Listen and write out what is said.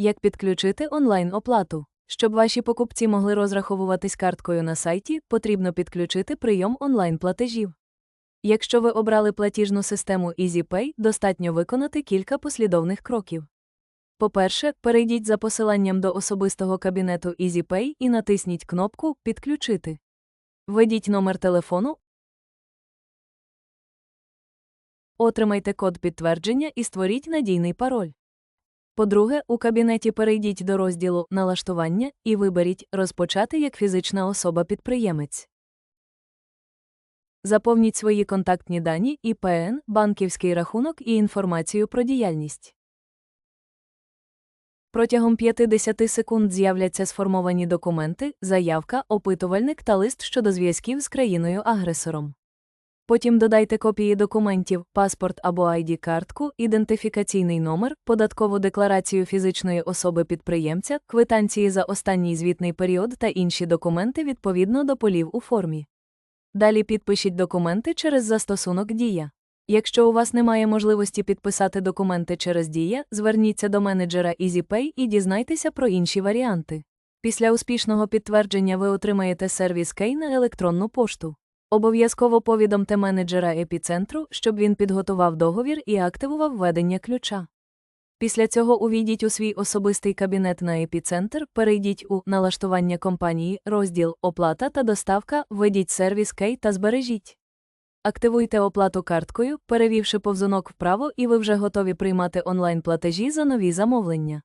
Як підключити онлайн-оплату? Щоб ваші покупці могли розраховуватись карткою на сайті, потрібно підключити прийом онлайн-платежів. Якщо ви обрали платіжну систему EasyPay, достатньо виконати кілька послідовних кроків. По-перше, перейдіть за посиланням до особистого кабінету EasyPay і натисніть кнопку Підключити. Введіть номер телефону, отримайте код підтвердження і створіть надійний пароль. По-друге, у кабінеті перейдіть до розділу Налаштування і виберіть Розпочати як фізична особа-підприємець. Заповніть свої контактні дані, ІПН, банківський рахунок і інформацію про діяльність. Протягом 50 секунд з'являться сформовані документи, заявка, опитувальник та лист щодо зв'язків з країною-агресором. Потім додайте копії документів, паспорт або ID-картку, ідентифікаційний номер, податкову декларацію фізичної особи-підприємця, квитанції за останній звітний період та інші документи відповідно до полів у формі. Далі підпишіть документи через застосунок Дія. Якщо у вас немає можливості підписати документи через Дія, зверніться до менеджера EasyPay і дізнайтеся про інші варіанти. Після успішного підтвердження ви отримаєте сервіс Кей на електронну пошту. Обов'язково повідомте менеджера епіцентру, щоб він підготував договір і активував введення ключа. Після цього увійдіть у свій особистий кабінет на епіцентр, перейдіть у налаштування компанії, розділ Оплата та доставка, введіть сервіс Кей та збережіть. Активуйте оплату карткою, перевівши повзунок вправо, і ви вже готові приймати онлайн платежі за нові замовлення.